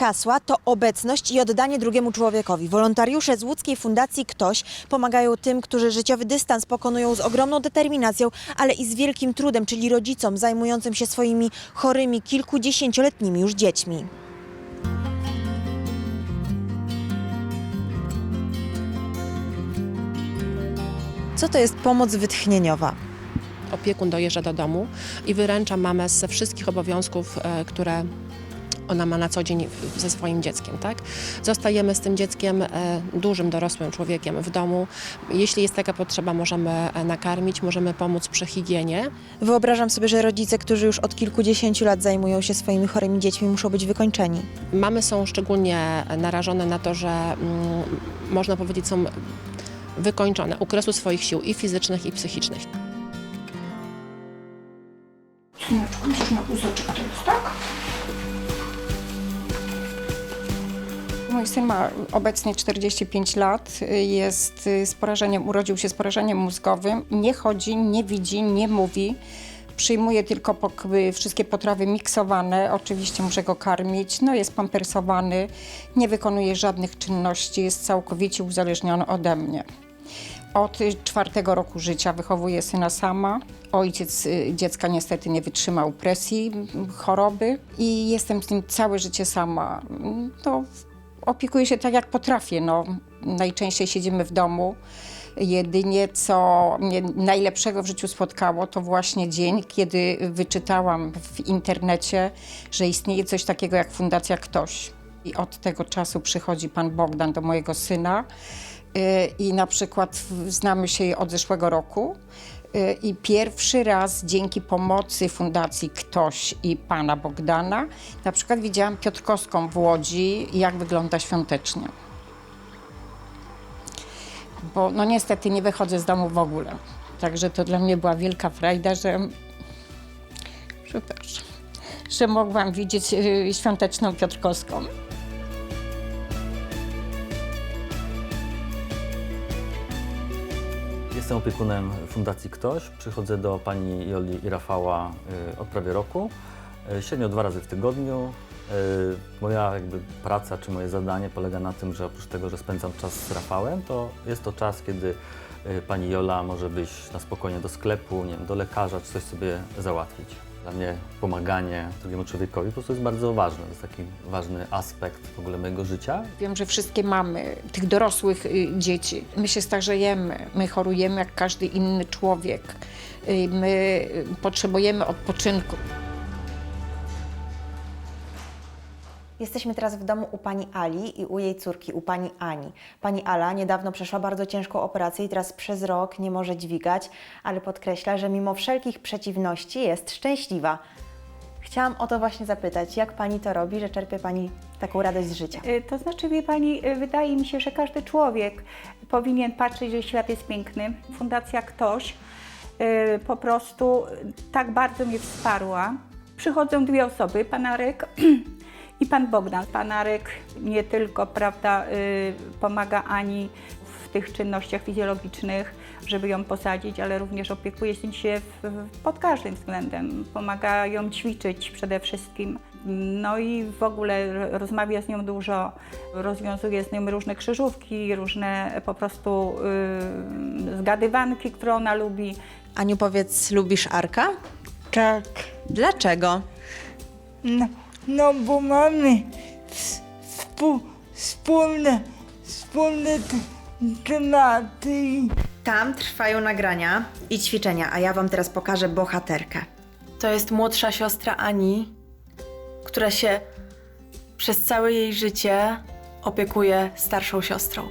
hasła to obecność i oddanie drugiemu człowiekowi. Wolontariusze z łódzkiej fundacji Ktoś pomagają tym, którzy życiowy dystans pokonują z ogromną determinacją, ale i z wielkim trudem, czyli rodzicom zajmującym się swoimi chorymi, kilkudziesięcioletnimi już dziećmi. Co to jest pomoc wytchnieniowa? Opiekun dojeżdża do domu i wyręcza mamę ze wszystkich obowiązków, e, które ona ma na co dzień ze swoim dzieckiem. Tak? Zostajemy z tym dzieckiem, e, dużym, dorosłym człowiekiem w domu. Jeśli jest taka potrzeba, możemy e, nakarmić, możemy pomóc przy higienie. Wyobrażam sobie, że rodzice, którzy już od kilkudziesięciu lat zajmują się swoimi chorymi dziećmi, muszą być wykończeni. Mamy są szczególnie narażone na to, że mm, można powiedzieć są wykończone u kresu swoich sił i fizycznych, i psychicznych. Syneczku, musisz na wózeczek teraz, tak? Mój syn ma obecnie 45 lat, jest z porażeniem, urodził się z porażeniem mózgowym, nie chodzi, nie widzi, nie mówi. Przyjmuje tylko pok- wszystkie potrawy miksowane, oczywiście muszę go karmić, no jest pampersowany, nie wykonuje żadnych czynności, jest całkowicie uzależniony ode mnie. Od y, czwartego roku życia wychowuję syna sama. Ojciec y, dziecka niestety nie wytrzymał presji, choroby i jestem z nim całe życie sama. Mm, To opiekuję się tak, jak potrafię. No, najczęściej siedzimy w domu. Jedynie co mnie najlepszego w życiu spotkało, to właśnie dzień, kiedy wyczytałam w internecie, że istnieje coś takiego jak Fundacja Ktoś. I od tego czasu przychodzi pan Bogdan do mojego syna. Y, I na przykład znamy się od zeszłego roku. Y, I pierwszy raz dzięki pomocy Fundacji Ktoś i pana Bogdana, na przykład widziałam Piotrkowską w Łodzi, jak wygląda świątecznie. Bo no niestety nie wychodzę z domu w ogóle. Także to dla mnie była wielka frajda, że, że mogłam widzieć y, świąteczną Piotrkowską. Jestem opiekunem Fundacji Ktoś. Przychodzę do pani Joli i Rafała y, od prawie roku. Y, Średnio dwa razy w tygodniu. Y, Moja jakby praca czy moje zadanie polega na tym, że oprócz tego, że spędzam czas z Rafałem, to jest to czas, kiedy pani Jola może wyjść na spokojnie do sklepu, nie wiem, do lekarza, czy coś sobie załatwić. Dla mnie pomaganie drugiemu człowiekowi po prostu jest bardzo ważne. To jest taki ważny aspekt w ogóle mojego życia. Wiem, że wszystkie mamy tych dorosłych y, dzieci. My się starzejemy, my chorujemy jak każdy inny człowiek. Y, My y, potrzebujemy odpoczynku. Jesteśmy teraz w domu u pani Ali i u jej córki, u pani Ani. Pani Ala niedawno przeszła bardzo ciężką operację i teraz przez rok nie może dźwigać, ale podkreśla, że mimo wszelkich przeciwności jest szczęśliwa. Chciałam o to właśnie zapytać, jak pani to robi, że czerpie pani taką radość z życia? Y, To znaczy, wie Pani, y, wydaje mi się, że każdy człowiek powinien patrzeć, że świat jest piękny. Fundacja Ktoś y, po prostu tak bardzo mnie wsparła. Przychodzą dwie osoby, pan Arek i pan Bogdan. Pan Arek nie tylko, prawda, y, pomaga Ani w tych czynnościach fizjologicznych, żeby ją posadzić, ale również opiekuje się pod każdym względem. Pomaga ją ćwiczyć przede wszystkim. No i w ogóle rozmawia z nią dużo, rozwiązuje z nią różne krzyżówki, różne po prostu y, zgadywanki, które ona lubi. Aniu, powiedz, lubisz Arka? Tak, Dlaczego? no, no bo mamy s- współ, wspólne, wspólne tematy Tam trwają nagrania i ćwiczenia, a ja Wam teraz pokażę bohaterkę. To jest młodsza siostra Ani, która się przez całe jej życie opiekuje starszą siostrą.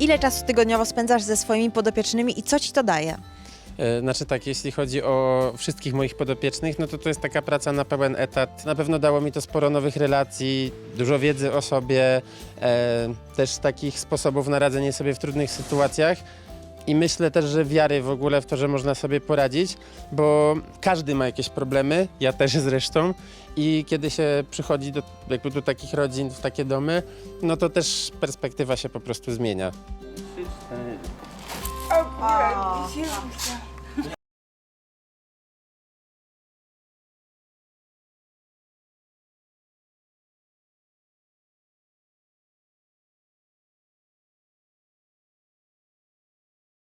Ile czasu tygodniowo spędzasz ze swoimi podopiecznymi i co Ci to daje? E, Znaczy tak, jeśli chodzi o wszystkich moich podopiecznych, no to to jest taka praca na pełen etat. Na pewno dało mi to sporo nowych relacji, dużo wiedzy o sobie, e, też takich sposobów na radzenie sobie w trudnych sytuacjach. I myślę też, że wiary w ogóle w to, że można sobie poradzić, bo każdy ma jakieś problemy, ja też zresztą. I kiedy się przychodzi do, jakby do takich rodzin, w takie domy, no to też perspektywa się po prostu zmienia. akurat się